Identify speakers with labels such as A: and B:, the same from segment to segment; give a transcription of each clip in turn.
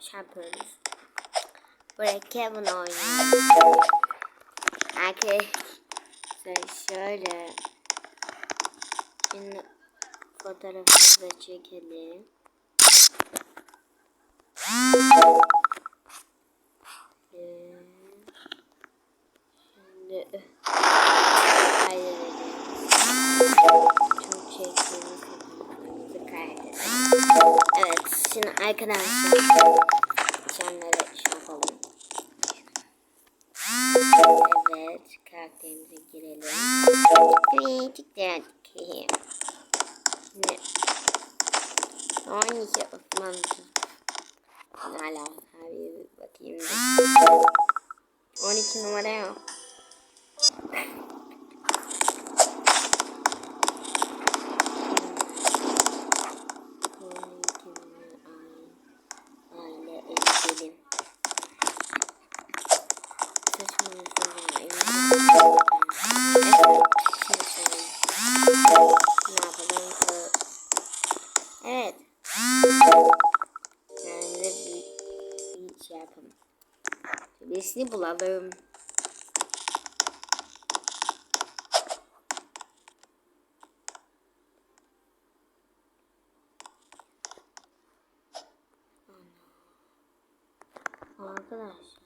A: şey yapıyoruz. Buraya Kevin oynuyor. Arkadaşlar şöyle. Şimdi fotoğrafımızı da çekelim. Ee, Şimdi kaydedelim. Çok çektiğimiz fotoğraflarımızı kaydedelim. Evet şimdi arkadaşlar şunları şey yapalım. Evet karakterimize girelim. Evet tıkladık. Şimdi 12 Osman Hala abi bakayım. 12 numara yok. Birisini bulalım.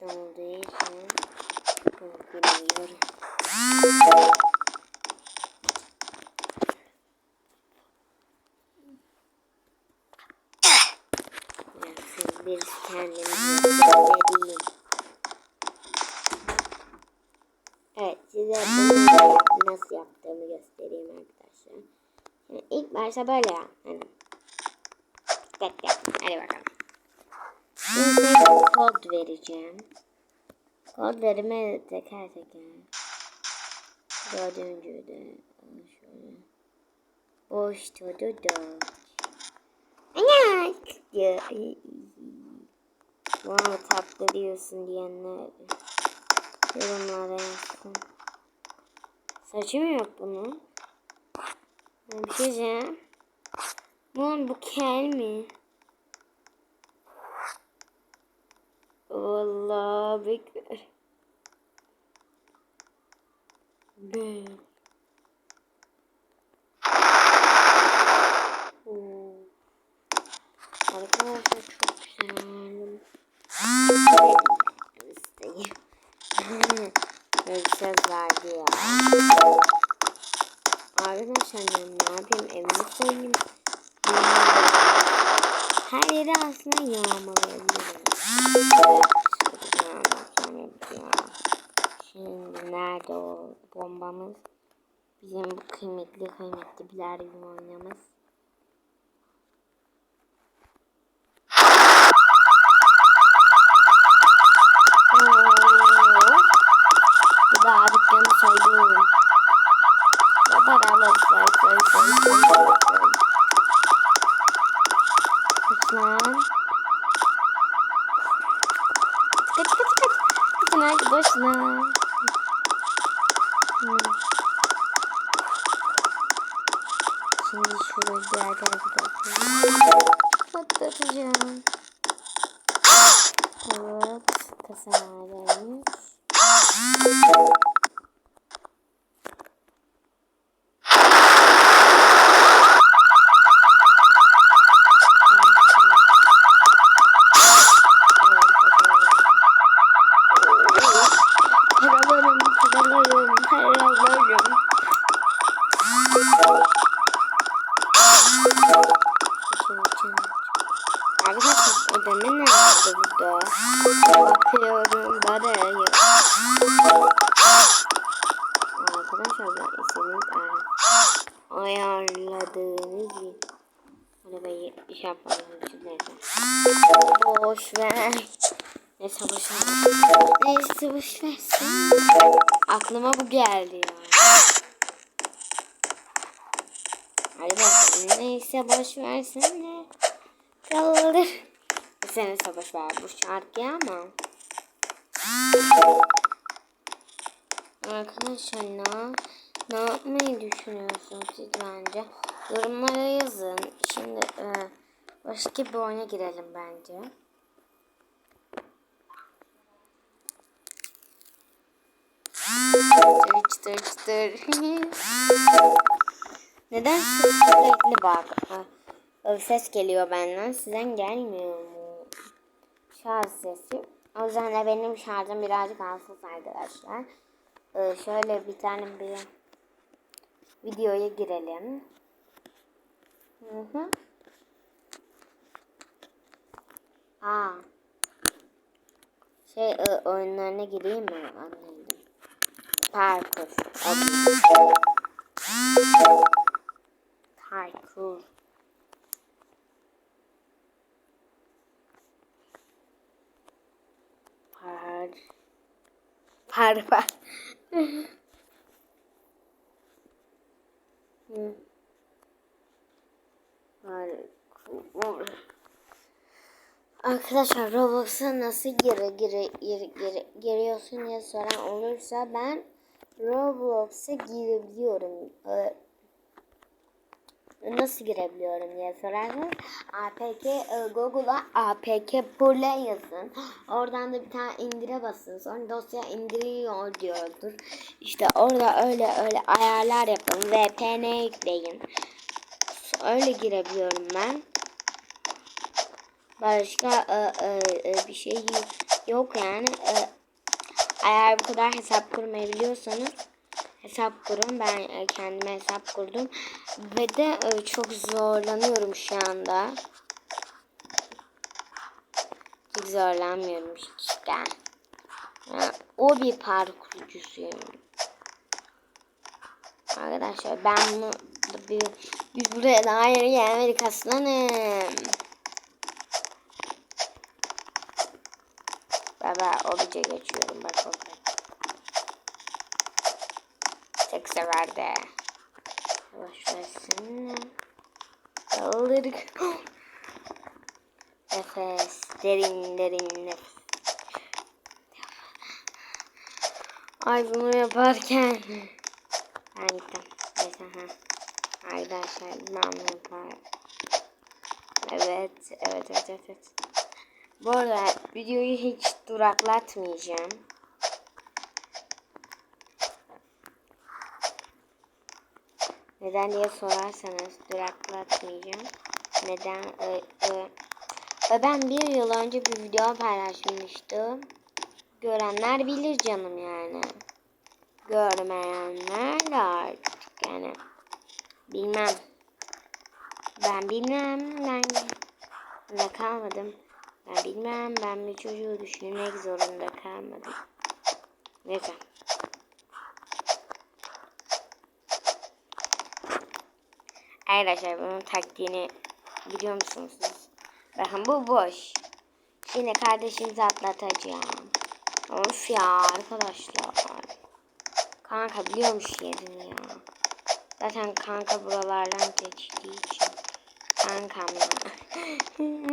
A: Olduğu için. Yani siz bir kendinizi göstereyim. Evet size nasıl yaptığımı göstereyim arkadaşlar. Şimdi ilk başta böyle ya. Hani. Bekle. Hadi bakalım. Kod vereceğim. Kodlarımı teker teker. Dördüncü de. Şöyle. Boş tutu dört. Ana diyor. Bana tatlı diyorsun diyenler yorumlara yazsın. Saçı mı yok bunun? Bir şey diyeceğim. Bu kel mi? Vallahi bekler. Ben. Oo. Arkadaşlar çok güzel. İsteyim. Böyle bir söz verdi ya. Arkadaşlar ben ne yapayım evimi koyayım. Yeri aslında yağmalayabilirim. Şimdi nerede o bombamız? Bizim bu kıymetli kıymetli birer gibi oynamız. Bu da dükkanı soydu. Evet. Kasalarmış. Paralarım, paralarım, paralarım. İçin, için. Arkadaşlar ödeme nerede burada? Bakıyorum paraya. Arkadaşlar ben senin ayarladığınız gibi arabayı iş yapmam için neyse. Boş ver. Neyse boş ver. Neyse boş versin. Aklıma bu geldi ya. Hadi bakalım. Neyse boş versin de. Kaldır. Sen neyse boş ver bu şarkıyı ama. Arkadaşlar ne, ne yapmayı düşünüyorsunuz siz bence? Yorumlara yazın. Şimdi e, başka bir oyuna girelim bence. Çıtır çıtır çıtır. Neden sürekli bak. e, Ses geliyor benden. Sizden gelmiyor mu? Şarj sesi. O yüzden de benim şarjım birazcık alsız arkadaşlar. Ee, şöyle bir tane bir videoya girelim. Hı hı. Aa. Şey e, oyunlarına gireyim mi? Anladım. Parkur. Parkur. Par. Par par. Arkadaşlar Roblox'a nasıl gire gire gire gire giriyorsun diye soran olursa ben Roblox'a girebiliyorum. Ee, nasıl girebiliyorum diye sorarsanız APK e, Google'a APK Play yazın. Oradan da bir tane indire basın. Sonra dosya indiriyor diyordur. İşte orada öyle öyle ayarlar yapın. VPN yükleyin. Öyle girebiliyorum ben. Başka e, e, e, bir şey yok yani. E, eğer bu kadar hesap kurmayı biliyorsanız hesap kurun. Ben e, kendime hesap kurdum. Ve de e, çok zorlanıyorum şu anda. Hiç zorlanmıyorum işte. Yani, o bir parkurcusuyum. Arkadaşlar ben bunu bir, biz buraya daha yeni gelmedik aslanım. Baba obice geçiyorum bak. Çok severdi. Yavaş versin. Kaldır. nefes. Derin derin nefes. Ay bunu yaparken. Gittim. Neyse ha. Arkadaşlar ben yapar. Evet. Evet evet evet. evet. Bu arada videoyu hiç duraklatmayacağım. Neden diye sorarsanız duraklatmayacağım. Neden? Ee, e, ben bir yıl önce bir video paylaşmıştım. Görenler bilir canım yani. Görmeyenler de artık yani. Bilmem. Ben bilmem. Ben ne kalmadım. Ben bilmem. Ben bir çocuğu düşünmek zorunda kalmadım. Neyse. Arkadaşlar bunun taktiğini biliyor musunuz siz? Bakın bu boş. Şimdi kardeşimizi atlatacağım. Of ya arkadaşlar. Kanka biliyormuş yerini ya. Zaten kanka buralardan geçtiği için. Kankam ya.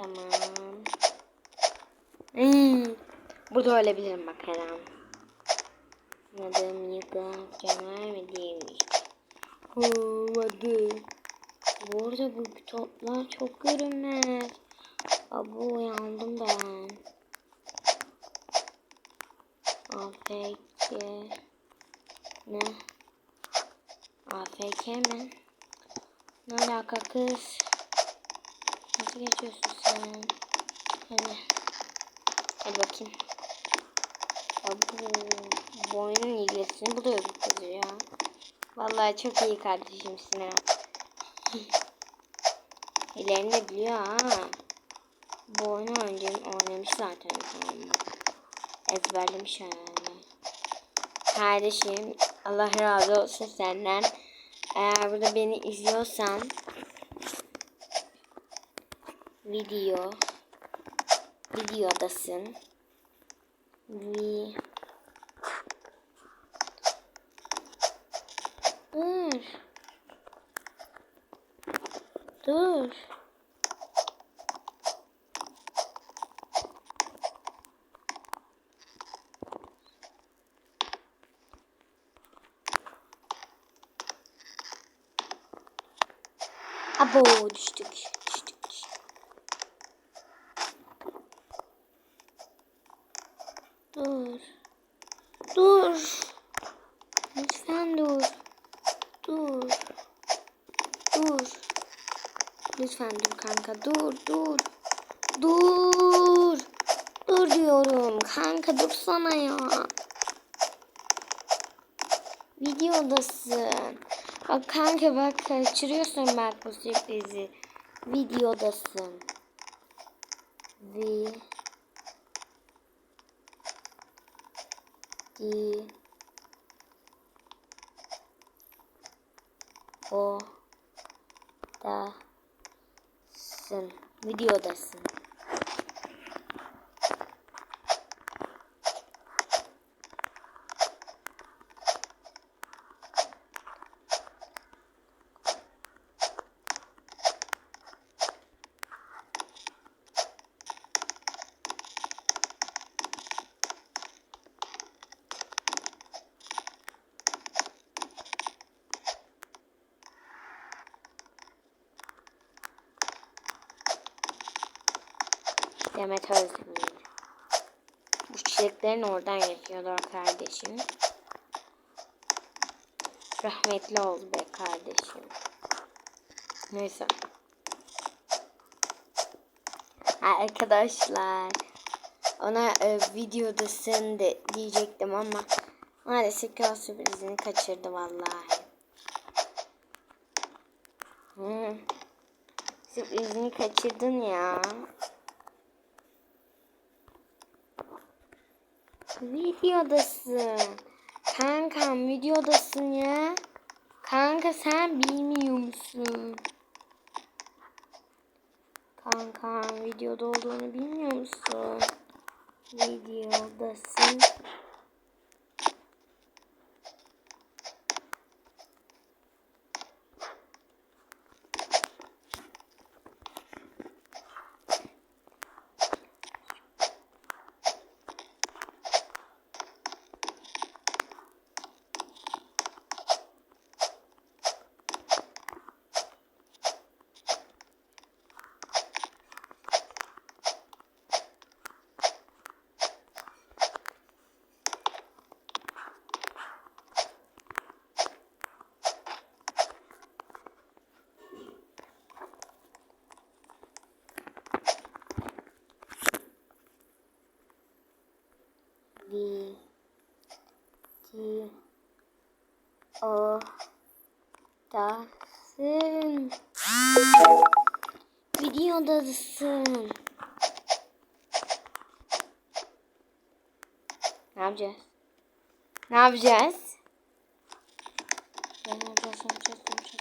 A: tamam. Hmm. Burada ölebilirim bak her an. Adım yıkılan canavar mı değilmiş. Olmadı. Bu arada bu kitaplar çok görünmez. Abo uyandım ben. AFK ne? AFK mi? Ne alaka kız? Nasıl geçiyorsun sen? Hadi. Hadi bakayım. Abo boynun ilgisini buluyor bu kız ya. Vallahi çok iyi kardeşimsin ha. İlerini de biliyor ha. Bu oyunu önce oynamış zaten. Ezberlemiş yani. Kardeşim Allah razı olsun senden. Eğer burada beni izliyorsan video videodasın. Vi Dur. Dur. Abo düştük. Dur. Dur. Lütfen dur. Dur. Dur. Lütfen dur kanka. Dur, dur. Dur. Dur diyorum. Kanka dursana ya. Videodasın. Bak kanka bak kaçırıyorsun bak bu sürprizi. Videodasın. Vi Di O Da Sın Videodasın. Demet Özdemir. Bu çiçeklerin oradan yapıyorlar kardeşim. Rahmetli ol be kardeşim. Neyse. Arkadaşlar. Ona e, videodasın de diyecektim ama maalesef ki o sürprizini kaçırdı vallahi. Hmm. Sürprizini kaçırdın ya. Videodasın. Kankam videodasın ya. Kanka sen bilmiyor musun? Kankam videoda olduğunu bilmiyor musun? Videodasın. Yapacağız? Ne yapacağız? Yapacağız? Yapacağız?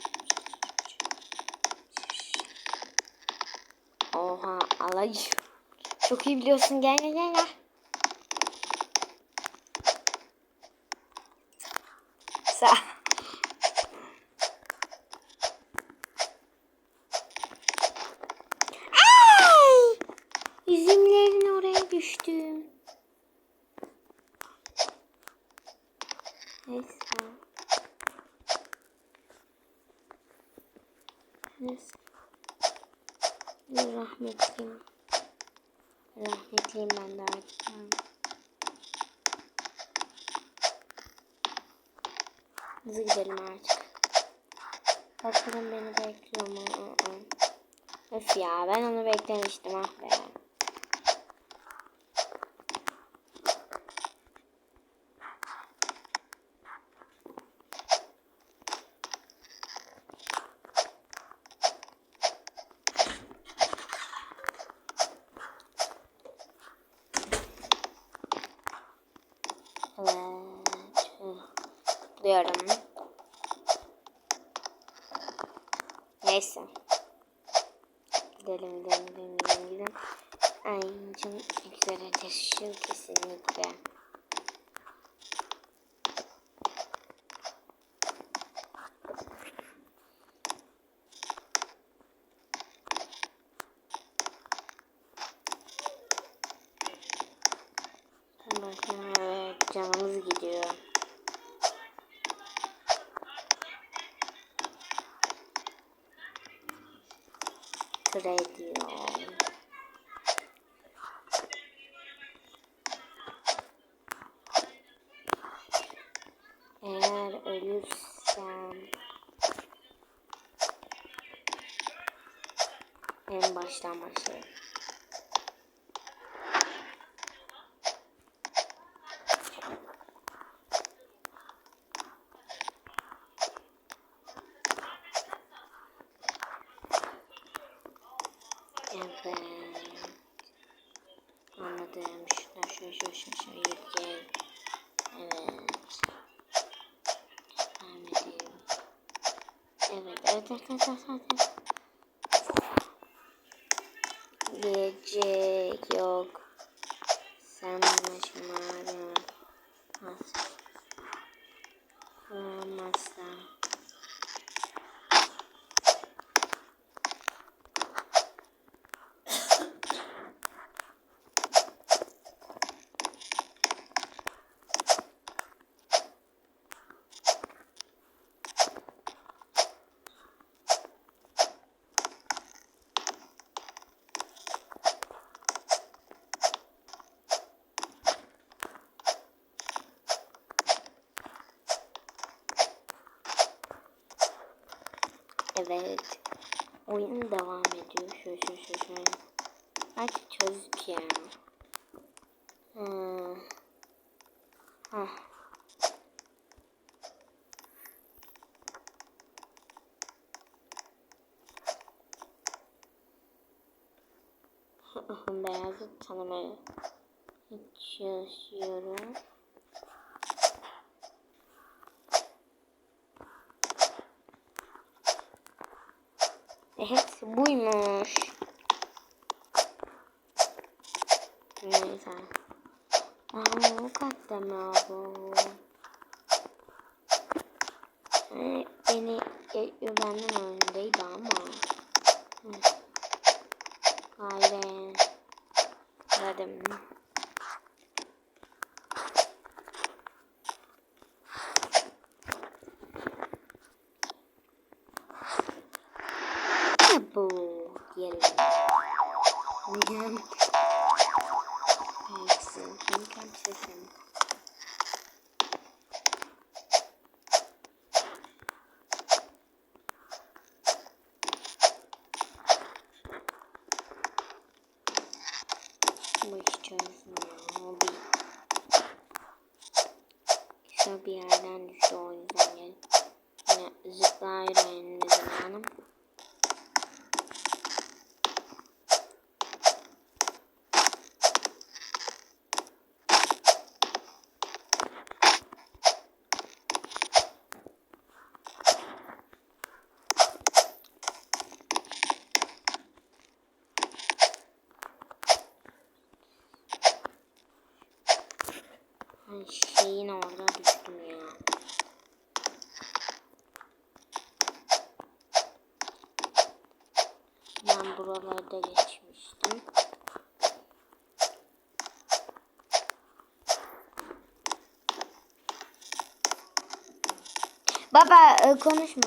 A: Oha alay. Çok iyi biliyorsun. Gel gel gel gel. Sağ. Ay! Üzümlerin oraya düştüm. Neyse. Neyse. Rahmetliyim. Rahmetliyim ben de artık. Hızlı gidelim artık. Bakalım beni bekliyor mu? Aa. Öf ya ben onu beklemiştim ah be. Evet. Diyorum. Neyse. Gidelim gidelim gidelim gidelim gidelim. Ay çok güzel ateşim kesinlikle. Bakın evet canımız gidiyor. Tradiyor. Eğer ölürsem en baştan başlayayım. Evet. Anladım. Şuradan şöyle şöyle yürüyeceğim. Evet. Devam edeyim. Evet, evet, evet, evet, evet, evet. Gece yok. Sen başıma aramaz. Aramazsan. Evet. Oyun devam ediyor. Şöyle şöyle şöyle şöyle. Artık çözdük ya. Hmm. Hah. Beyazı tanımaya çalışıyorum. Hepsi buymuş. Neyse. Aa, o kadar mı bu? E, beni e, benden öndeydi ama. Hayır. Dedim. Ne bu? Diyelim. Neden? Neyse. Benim sesim. Bu iş çözmüyor. Bir. Güzel bir yerden düştü o yüzden gel. Yani zıplayın zamanım. Ay şeyin orada düştüm ya. Ben buralarda geçmiştim. Baba e, konuşma.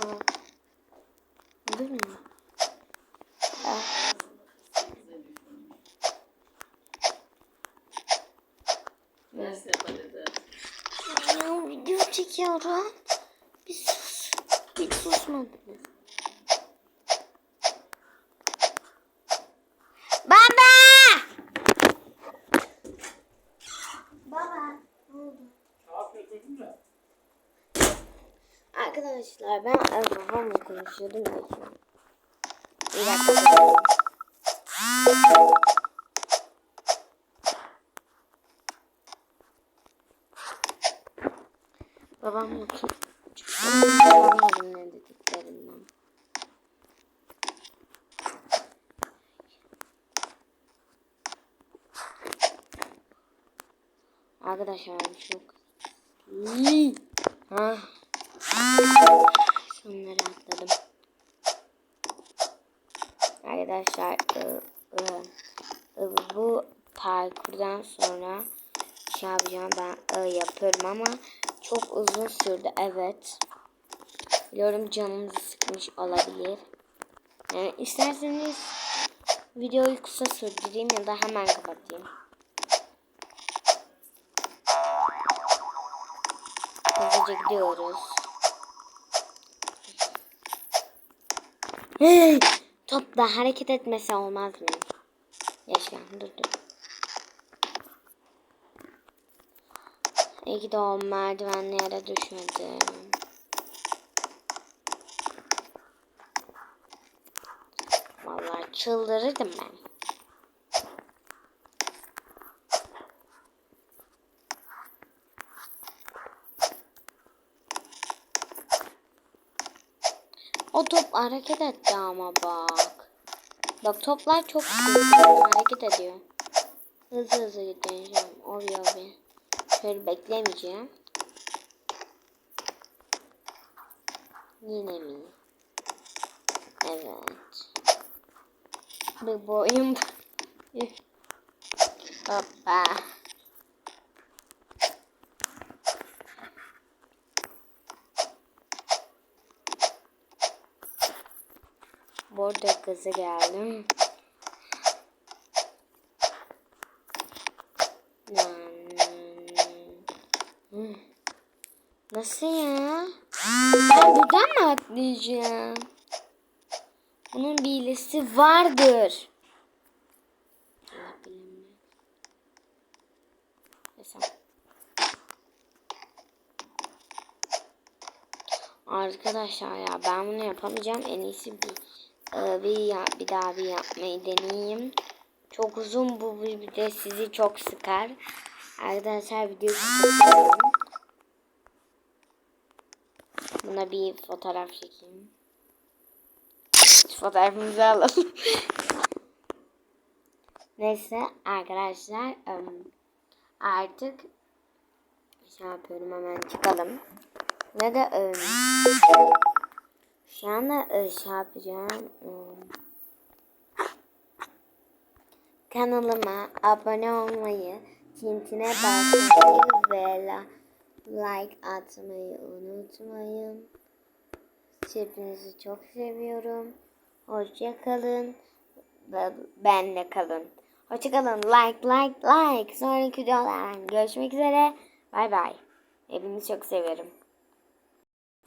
A: Olur mu? Ah. Ya video çekiyorum. Bir sus. Bir susmadınız. Baba! Baba. Ne oldu?
B: Kağıt götürdün mü?
A: Arkadaşlar ben babamla konuşuyordum da an. Bir dakika. Babamla konuşuyordum ne dediklerinden. Arkadaşlar çok iyi. Şunları atladım. Arkadaşlar bu parkurdan sonra şey yapacağım ben yapıyorum ama çok uzun sürdü evet. Biliyorum canınızı sıkmış olabilir. Yani isterseniz videoyu kısa sürdüreyim ya da hemen kapatayım. Hızlıca gidiyoruz. Top da hareket etmesi olmaz mı? Yaşa dur dur. İyi ki de o merdivenlere düşmedim. Vallahi çıldırırdım ben. O top hareket etti ama bak. Bak toplar çok hareket ediyor. Hızlı hızlı gideceğim. Oraya bir. Şöyle beklemeyeceğim. Yine mi? Evet. Bir boyum. Hoppa. Burada kızı geldim. Hmm. Nasıl ya? Ben buradan mı atlayacağım? Bunun bir hilesi vardır. Arkadaşlar ya ben bunu yapamayacağım. En iyisi bir e, bir, ya, bir daha bir yapmayı deneyeyim. Çok uzun bu bir de sizi çok sıkar. Arkadaşlar videoyu kapatıyorum. Buna bir fotoğraf çekeyim. Fotoğrafımızı alalım. Neyse arkadaşlar artık şey yapıyorum hemen çıkalım. Ne de şu anda şey yapacağım. Kanalıma abone olmayı, tintine basmayı ve like atmayı unutmayın. Hepinizi çok seviyorum. Hoşça kalın benle kalın. Hoşça kalın. Like, like, like. Sonraki videolardan görüşmek üzere. Bay bay. Hepinizi çok seviyorum.